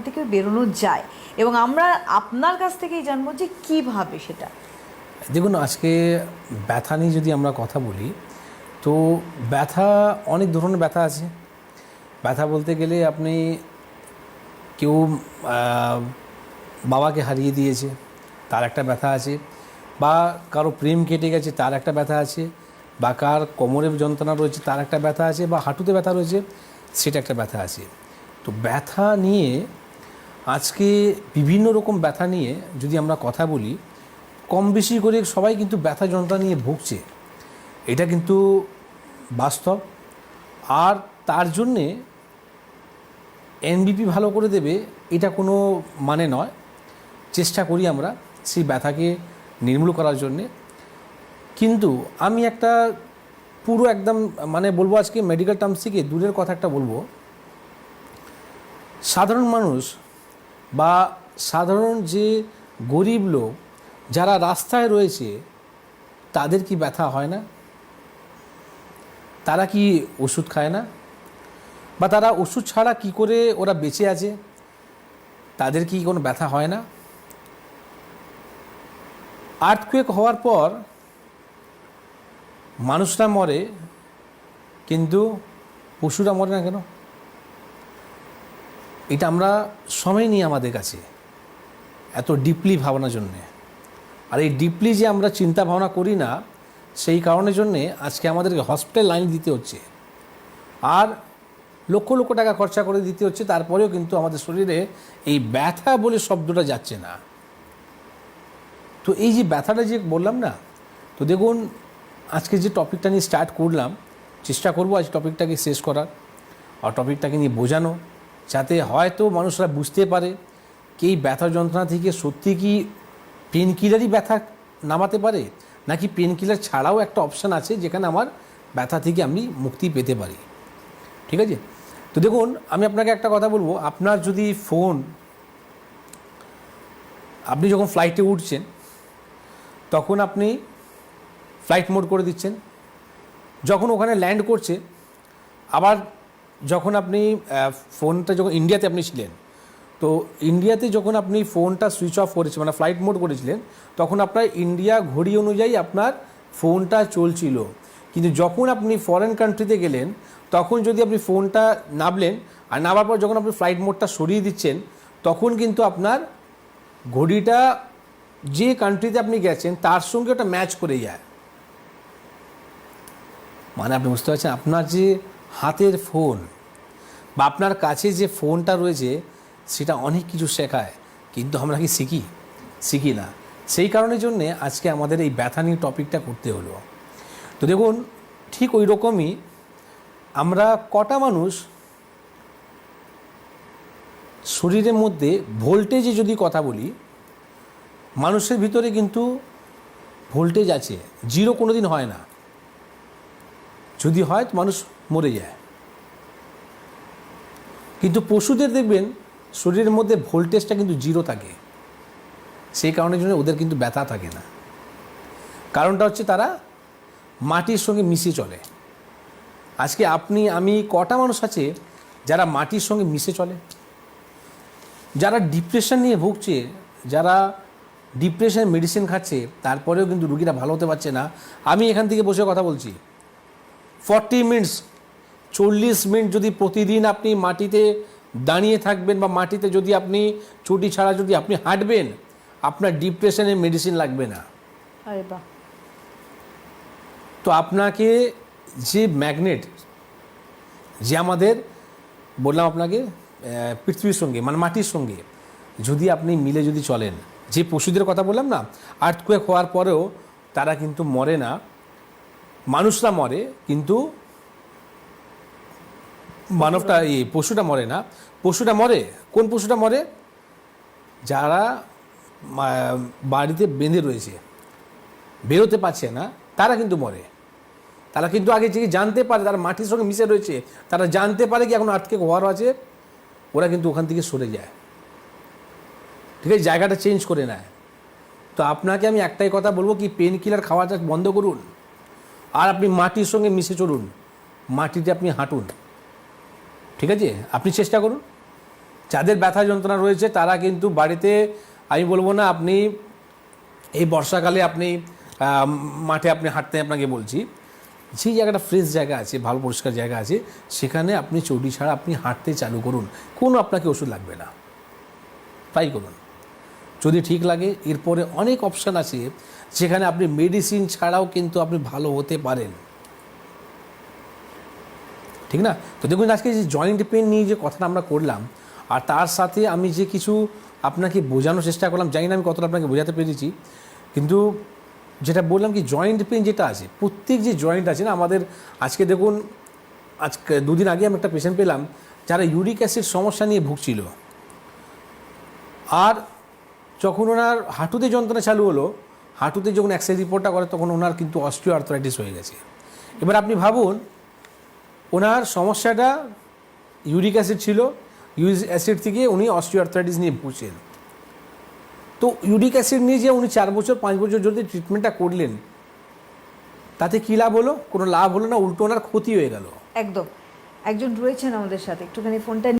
থেকে বেরোনো যায়। এবং আমরা আপনার কাছ থেকেই জানব যে কীভাবে সেটা। দেখুন, আজকে ব্যথা নিয়ে যদি আমরা কথা বলি, তো ব্যথা, অনেক ধরনের ব্যথা আছে। ব্যথা বলতে গেলে আপনি কেউ বাবাকে হারিয়ে দিয়েছে, তার একটা ব্যথা আছে, বা কারও প্রেম কেটে গেছে, তার একটা ব্যথা আছে, বা কার কোমরে যন্ত্রণা রয়েছে, তার একটা ব্যথা আছে, বা হাঁটুতে ব্যথা রয়েছে, সেটা একটা ব্যথা আছে। তো ব্যথা নিয়ে আজকে বিভিন্ন রকম ব্যথা নিয়ে যদি আমরা কথা বলি, কম বেশি করে সবাই কিন্তু ব্যথা যন্ত্রণা নিয়ে ভুগছে। এটা কিন্তু বাস্তব। আর তার জন্যে এনবিপি ভালো করে দেবে, এটা কোনো মানে নয়। চেষ্টা করি আমরা সেই ব্যথাকে নির্মূল করার জন্যে। কিন্তু আমি একটা পুরো একদম মানে বলব আজকে মেডিকেল টার্মস থেকে দূরের কথা একটা বলব। সাধারণ মানুষ বা সাধারণ যে গরিব লোক যারা রাস্তায় রয়েছে, তাদের কি ব্যথা হয় না? তারা কি ওষুধ খায় না? বা তারা ওষুধ ছাড়া কি করে ওরা বেঁচে আছে? তাদের কি কোনো ব্যথা হয় না? আর্থকুয়েক হওয়ার পর মানুষরা মরে, কিন্তু পশুরা মরে না কেন? এটা আমরা সময় নিই আমাদের কাছে, এত ডিপলি ভাবনার জন্যে। আর এই ডিপলি যে আমরা চিন্তা ভাবনা করি না, সেই কারণের জন্যে আজকে আমাদেরকে হসপিটাল লাইন দিতে হচ্ছে। আর লক্ষ লক্ষ টাকা খরচা করে দিতে হচ্ছে, তারপরেও কিন্তু আমাদের শরীরে এই ব্যথা বলে শব্দটা যাচ্ছে না। তো এই যে ব্যথাটা যে বললাম না, তো দেখুন, আজকে যে টপিকটা নিয়ে স্টার্ট করলাম, চেষ্টা করব আজ টপিকটাকে শেষ করার। আর টপিকটাকে নিয়ে বোঝানো যাতে হয়তো মানুষরা বুঝতে পারে কি এই ব্যথা যন্ত্রণা থেকে সত্যি কি পেন কিলারই ব্যথা নামাতে পারে, নাকি পেন কিলার ছাড়াও একটা অপশান আছে যেখানে আমার ব্যথা থেকে আমি মুক্তি পেতে পারি। ঠিক আছে? তো দেখুন, আমি আপনাকে একটা কথা বলব। আপনার যদি ফোন আপনি যখন ফ্লাইটে উঠছেন, তখন আপনি ফ্লাইট মোড করে দিচ্ছেন। যখন ওখানে ল্যান্ড করছে, আবার যখন আপনি ফোনটা যখন ইন্ডিয়াতে আপনি ছিলেন, তো ইন্ডিয়াতে যখন আপনি ফোনটা সুইচ অফ করেছিলেন মানে ফ্লাইট মোড করেছিলেন, তখন আপনার ইন্ডিয়া ঘড়ি অনুযায়ী আপনার ফোনটা চলছিল। কিন্তু যখন আপনি ফরেন কান্ট্রিতে গেলেন, তখন যদি আপনি ফোনটা নামলেন, আর নামার পর যখন আপনি ফ্লাইট মোডটা সরিয়ে দিচ্ছেন, তখন কিন্তু আপনার ঘড়িটা যে কান্ট্রিতে আপনি গেছেন, তার সঙ্গে ওটা ম্যাচ করে যায়। মানে আপনি বুঝতে পারছেন? আপনার যে হাতের ফোন বা আপনার কাছে যে ফোনটা রয়েছে, সেটা অনেক কিছু শেখায়, কিন্তু আমরা কি শিখি? শিখি না। সেই কারণের জন্যে আজকে আমাদের এই ব্যথা নিয়ে টপিকটা করতে হলো। তো দেখুন, ঠিক ওই রকমই আমরা কটা মানুষ শরীরের মধ্যে ভোল্টেজে যদি কথা বলি, মানুষের ভিতরে কিন্তু ভোল্টেজ আছে, জিরো কোনো দিন হয় না। যদি হয় তো মানুষ মরে যায়। কিন্তু পশুদের দেখবেন, শরীরের মধ্যে ভোল্টেজটা কিন্তু জিরো থাকে। সেই কারণের জন্য ওদের কিন্তু ব্যথা থাকে না। কারণটা হচ্ছে তারা মাটির সঙ্গে মিশে চলে। আজকে আপনি, আমি কটা মানুষ আছে যারা মাটির সঙ্গে মিশে চলে? যারা ডিপ্রেশন নিয়ে ভুগছে, যারা ডিপ্রেশন মেডিসিন খাচ্ছে, তারপরেও কিন্তু রুগীরা ভালো হতে পারছে না। আমি এখান থেকে বসে কথা বলছি। ফর্টি মিনিটস চল্লিশ মিনিট যদি প্রতিদিন আপনি মাটিতে দাঁড়িয়ে থাকবেন বা মাটিতে যদি আপনি ছুটি ছাড়া যদি আপনি হাঁটবেন আপনার ডিপ্রেশনের মেডিসিন লাগবে না। তো আপনাকে যে ম্যাগনেট যে আমাদের বললাম আপনাকে পৃথিবীর সঙ্গে মানে মাটির সঙ্গে যদি আপনি মিলে যদি চলেন যে পশুদের কথা বললাম না আর্থকুয়েক হওয়ার পরেও তারা কিন্তু মরে না। মানুষরা মরে, কিন্তু মানবটা এই পশুটা মরে না। পশুটা মরে। কোন পশুটা মরে? যারা বাড়িতে বেঁধে রয়েছে। বেরোতে পারছে না, তারা কিন্তু মরে। তারা কিন্তু আগে যে জানতে পারে, তারা মাটির সঙ্গে মিশে রয়েছে। তারা জানতে পারে কি এখন আটকে হওয়ার আছে। ওরা কিন্তু ওখান থেকে সরে যায়। ঠিক আছে, জায়গাটা চেঞ্জ করে নেয়। তো আপনাকে আমি একটাই কথা বলব, কি পেন কিলার খাওয়াটা বন্ধ করুন। আর আপনি মাটির সঙ্গে মিশে চলুন, মাটিতে আপনি হাঁটুন। ঠিক আছে? আপনি চেষ্টা করুন। যাদের ব্যথা যন্ত্রণা রয়েছে, তারা কিন্তু বাড়িতে, আমি বলব না আপনি, এই বর্ষাকালে আপনি মাঠে আপনি হাঁটতে আপনাকে বলছি, যেই জায়গাটা ফ্রেশ জায়গা আছে, ভালো পরিষ্কার জায়গা আছে, সেখানে আপনি চটি ছাড়া আপনি হাঁটতে চালু করুন। কোনো আপনাকে ওষুধ লাগবে না। তাই করুন। যদি ঠিক লাগে, এরপরে অনেক অপশান আছে, যেখানে আপনি মেডিসিন ছাড়াও কিন্তু আপনি ভালো হতে পারেন। ঠিক না? তো দেখুন, আজকে যে জয়েন্ট পেন নিয়ে যে কথাটা আমরা করলাম, আর তার সাথে আমি যে কিছু আপনাকে বোঝানোর চেষ্টা করলাম, জানি না আমি কতটা আপনাকে বোঝাতে পেরেছি, কিন্তু যেটা বললাম কি জয়েন্ট পেন যেটা আছে, প্রত্যেক যে জয়েন্ট আছে না, আমাদের আজকে দেখুন, আজকে দুদিন আগে আমি একটা পেশেন্ট পেলাম, যারা ইউরিক অ্যাসিড সমস্যা নিয়ে ভুগছিল। আর যখন ওনার হাঁটুতে যন্ত্রণা চালু হলো, হাঁটুতে যখন এক্সরে রিপোর্টটা করে, তখন ওনার কিন্তু অস্টিও আর্থরাইটিস হয়ে গেছে। এবার আপনি ভাবুন, ওনার সমস্যাটা ইউরিক অ্যাসিড ছিল ইউরিক অ্যাসিড থেকে উনি অস্টিও আর্থরাইটিস নিয়ে ভুগছেন। তো ইউরিক অ্যাসিড নিয়ে যে উনি চার বছর, পাঁচ বছর যদি ট্রিটমেন্টটা করলেন, তাতে কী লাভ হলো? কোনো লাভ হলো না? উল্টো ওনার ক্ষতি হয়ে গেল। একদম। একজন রয়েছেন আমাদের সাথে। একটুখানি ফোনটা